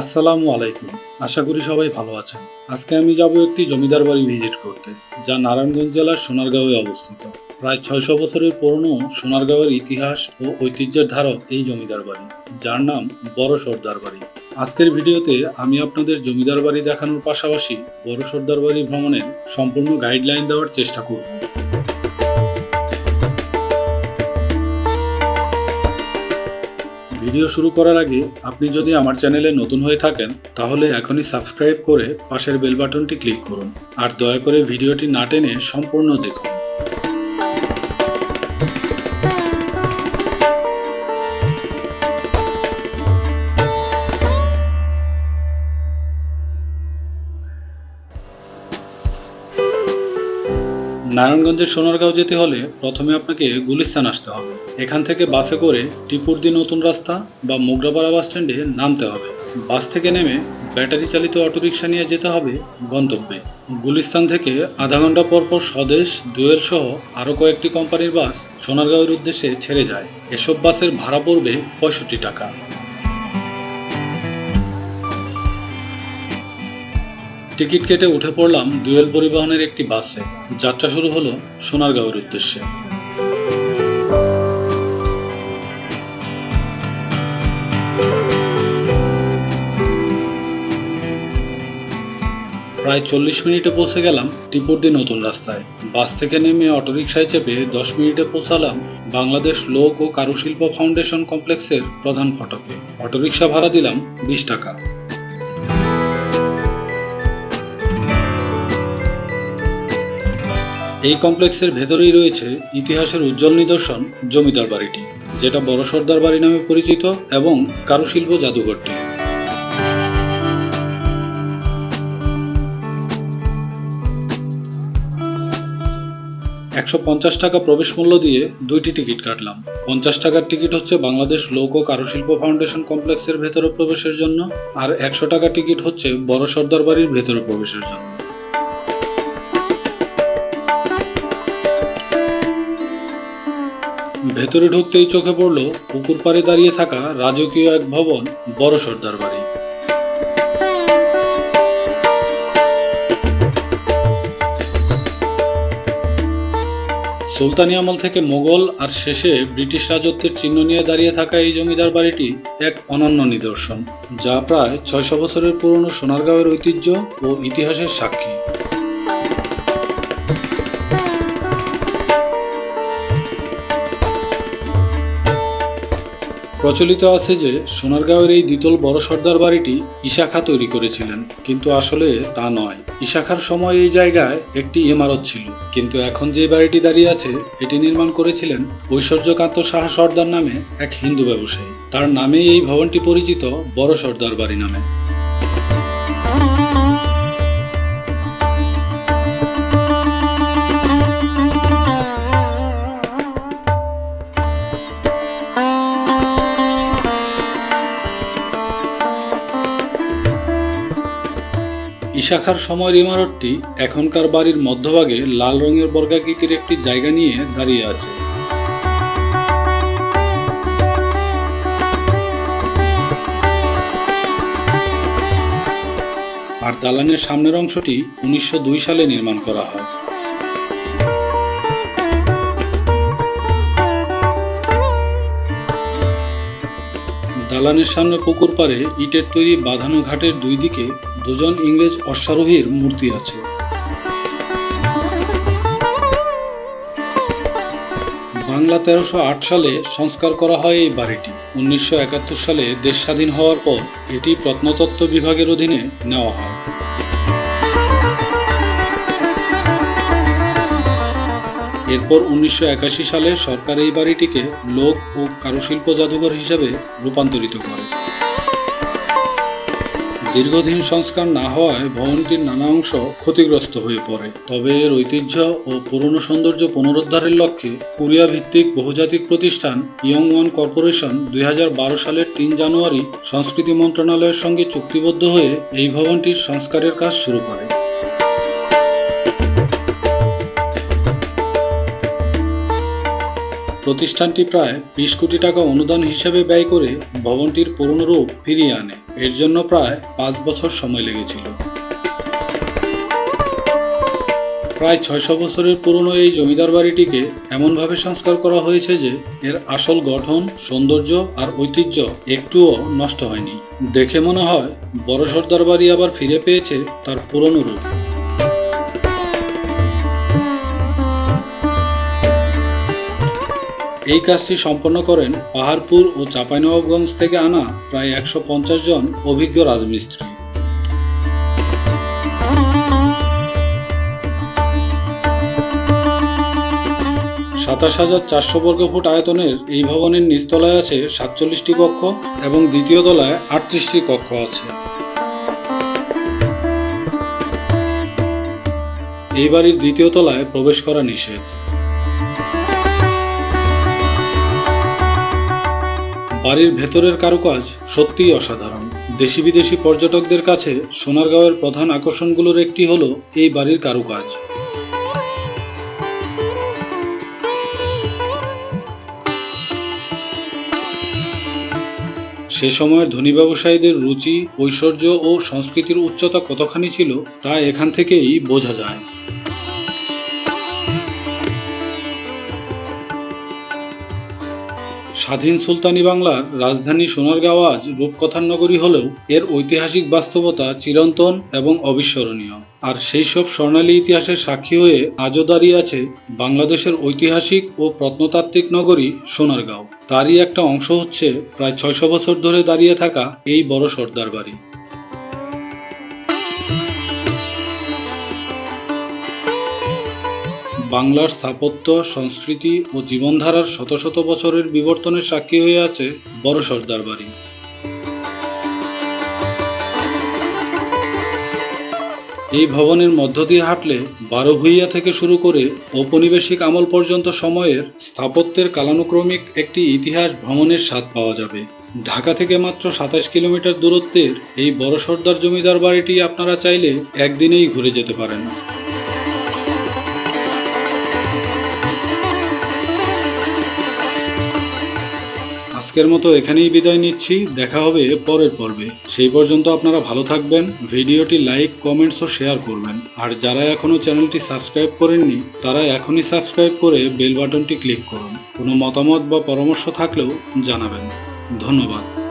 আসসালামু আলাইকুম। আশা করি সবাই ভালো আছেন। আজকে আমি যাব একটি জমিদার বাড়ি ভিজিট করতে, যা নারায়ণগঞ্জ জেলার সোনারগাঁওয়ে অবস্থিত। প্রায় ছয়শো বছরের পুরনো সোনারগাঁওয়ের ইতিহাস ও ঐতিহ্যের ধারক এই জমিদার বাড়ি, যার নাম বড় সর্দার বাড়ি। আজকের ভিডিওতে আমি আপনাদের জমিদার বাড়ি দেখানোর পাশাপাশি বড় সর্দার বাড়ি ভ্রমণের সম্পূর্ণ গাইডলাইন দেওয়ার চেষ্টা করব। ভিডিও শুরু করার আগে আপনি যদি আমার চ্যানেলে নতুন হয়ে থাকেন, তাহলে এখনই সাবস্ক্রাইব করে পাশের বেল বাটনটি ক্লিক করুন। আর দয়া করে ভিডিওটি না টেনে সম্পূর্ণ দেখুন। নারায়ণগঞ্জের সোনারগাঁও যেতে হলে প্রথমে আপনাকে গুলিস্তান আসতে হবে। এখান থেকে বাসে করে টিপুরদি নতুন রাস্তা বা মোগরাপাড়া বাস স্ট্যান্ডে নামতে হবে। বাস থেকে নেমে ব্যাটারি চালিত অটোরিকশা নিয়ে যেতে হবে গন্তব্যে। গুলিস্তান থেকে আধা ঘণ্টা পর পর স্বদেশ, দুয়েল সহ আরও কয়েকটি কোম্পানির বাস সোনারগাঁওয়ের উদ্দেশ্যে ছেড়ে যায়। এসব বাসের ভাড়া পড়বে পঁয়ষট্টি টাকা। টিকিট কেটে উঠে পড়লাম দুয়েল পরিবহনের একটি বাসে। যাত্রা শুরু হলো সোনারগাঁওয়ের উদ্দেশ্যে। প্রায় চল্লিশ মিনিটে পৌঁছে গেলাম টিপুরদি নতুন রাস্তায়। বাস থেকে নেমে অটোরিকশায় চেপে দশ মিনিটে পৌঁছালাম বাংলাদেশ লোক ও কারুশিল্প ফাউন্ডেশন কমপ্লেক্সের প্রধান ফটকে। অটোরিকশা ভাড়া দিলাম বিশ টাকা। এই কমপ্লেক্সের ভেতরেই রয়েছে ইতিহাসের উজ্জ্বল নিদর্শন জমিদার বাড়িটি, যেটা বড় সর্দার বাড়ি নামে পরিচিত এবং কারুশিল্প জাদুঘরটি। একশো পঞ্চাশ টাকা প্রবেশ মূল্য দিয়ে দুইটি টিকিট কাটলাম। পঞ্চাশ টাকার টিকিট হচ্ছে বাংলাদেশ লোক ও কারুশিল্প ফাউন্ডেশন কমপ্লেক্সের ভেতরে প্রবেশের জন্য, আর একশো টাকা টিকিট হচ্ছে বড় সর্দার বাড়ির ভেতরে প্রবেশের জন্য। ভেতরে ঢুকতেই চোখে পড়ল পুকুর পাড়ে দাঁড়িয়ে থাকা রাজকীয় এক ভবন বড় সর্দার বাড়ি। সুলতানি আমল থেকে মোগল আর শেষে ব্রিটিশ রাজত্বের চিহ্ন নিয়ে দাঁড়িয়ে থাকা এই জমিদার বাড়িটি এক অনন্য নিদর্শন, যা প্রায় ছয়শো বছরের পুরনো সোনারগাঁওয়ের ঐতিহ্য ও ইতিহাসের সাক্ষী। প্রচলিত আছে যে সোনারগাঁওয়ের এই দ্বিতল বড় সর্দার বাড়িটি ইশাখা তৈরি করেছিলেন, কিন্তু আসলে তা নয়। ইশাখার সময় এই জায়গায় একটি ইমারত ছিল, কিন্তু এখন যে বাড়িটি দাঁড়িয়ে আছে, এটি নির্মাণ করেছিলেন ঐশ্বর্যকান্ত সাহা সর্দার নামে এক হিন্দু ব্যবসায়ী। তার নামে এই ভবনটি পরিচিত বড় সর্দার বাড়ি নামে। ইশাখার সময়ের ইমারতটি এখনকার বাড়ির মধ্যভাগে লাল রঙের বর্গাকৃতির একটি জায়গা নিয়ে দাঁড়িয়ে আছে। আর দালানের সামনের অংশটি উনিশশো দুই সালে নির্মাণ করা হয়। দালানের সামনে পুকুর পারে ইটের তৈরি বাঁধানো ঘাটের দুই দিকে দুজন ইংরেজ অশ্বারোহীর মূর্তি আছে। বাংলা তেরোশো আট সালে সংস্কার করা হয় এই বাড়িটি। উনিশশো একাত্তর সালে দেশ স্বাধীন হওয়ার পর এটি প্রত্নতত্ত্ব বিভাগের অধীনে নেওয়া হয়। এরপর উনিশশো একাশি সালে সরকার এই বাড়িটিকে লোক ও কারুশিল্প জাদুঘর হিসেবে রূপান্তরিত করে। দীর্ঘদিন সংস্কার না হওয়ায় ভবনটির নানা অংশ ক্ষতিগ্রস্ত হয়ে পড়ে। তবে এর ঐতিহ্য ও পুরনো সৌন্দর্য পুনরুদ্ধারের লক্ষ্যে কোরিয়া ভিত্তিক বহুজাতিক প্রতিষ্ঠান ইয়ং ওয়ান কর্পোরেশন দুই হাজার বারো সালের তিন জানুয়ারি সংস্কৃতি মন্ত্রণালয়ের সঙ্গে চুক্তিবদ্ধ হয়ে এই ভবনটির সংস্কারের কাজ শুরু করে। প্রতিষ্ঠানটি প্রায় বিশ কোটি টাকা অনুদান হিসেবে ব্যয় করে ভবনটির পুরনো রূপ ফিরিয়ে আনে। এর জন্য প্রায় পাঁচ বছর সময় লেগেছিল। প্রায় ছয়শো বছরের পুরনো এই জমিদার বাড়িটিকে এমনভাবে সংস্কার করা হয়েছে যে এর আসল গঠন, সৌন্দর্য আর ঐতিহ্য একটুও নষ্ট হয়নি। দেখে মনে হয় বড় সর্দার বাড়ি আবার ফিরে পেয়েছে তার পুরনো রূপ। এই কাজটি সম্পন্ন করেন পাহাড়পুর ও চাঁপাইনবাবগঞ্জ থেকে আনা প্রায় একশো পঞ্চাশ জন অভিজ্ঞ রাজমিস্ত্রি। সাতাশ হাজার চারশো বর্গফুট আয়তনের এই ভবনের নিচতলায় আছে সাতচল্লিশটি কক্ষ এবং দ্বিতীয় তলায় আটত্রিশটি কক্ষ আছে। এই বাড়ির দ্বিতীয় তলায় প্রবেশ করা নিষেধ। বাড়ির ভেতরের কারুকাজ সত্যিই অসাধারণ। দেশি বিদেশি পর্যটকদের কাছে সোনারগাঁওয়ের প্রধান আকর্ষণগুলোর একটি হলো এই বাড়ির কারুকাজ। সে সময়ের ধনী ব্যবসায়ীদের রুচি, ঐশ্বর্য ও সংস্কৃতির উচ্চতা কতখানি ছিল তা এখান থেকেই বোঝা যায়। স্বাধীন সুলতানি বাংলার রাজধানী সোনারগাঁও আজ রূপকথার নগরী হলেও এর ঐতিহাসিক বাস্তবতা চিরন্তন এবং অবিস্মরণীয়। আর সেই সব স্বর্ণালী ইতিহাসের সাক্ষী হয়ে আজও দাঁড়িয়ে আছে বাংলাদেশের ঐতিহাসিক ও প্রত্নতাত্ত্বিক নগরী সোনারগাঁও। তারই একটা অংশ হচ্ছে প্রায় ছয়শো বছর ধরে দাঁড়িয়ে থাকা এই বড় সর্দার বাড়ি। বাংলার স্থাপত্য, সংস্কৃতি ও জীবনধারার শত শত বছরের বিবর্তনের সাক্ষী হয়ে আছে বড় সর্দার বাড়ি। এই ভবনের মধ্য দিয়ে হাঁটলে বারো ভুইয়া থেকে শুরু করে ঔপনিবেশিক আমল পর্যন্ত সময়ের স্থাপত্যের কালানুক্রমিক একটি ইতিহাস ভ্রমণের স্বাদ পাওয়া যাবে। ঢাকা থেকে মাত্র সাতাশ কিলোমিটার দূরত্বের এই বড় সর্দার জমিদার বাড়িটি আপনারা চাইলে একদিনেই ঘুরে যেতে পারেন। আজকের মতো এখানেই বিদায় নিচ্ছি। দেখা হবে পরের পর্বে। সেই পর্যন্ত আপনারা ভালো থাকবেন, ভিডিওটি লাইক, কমেন্টস ও শেয়ার করবেন। আর যারা এখনও চ্যানেলটি সাবস্ক্রাইব করেননি, তারা এখনই সাবস্ক্রাইব করে বেল বাটনটি ক্লিক করুন। কোনো মতামত বা পরামর্শ থাকলেও জানাবেন। ধন্যবাদ।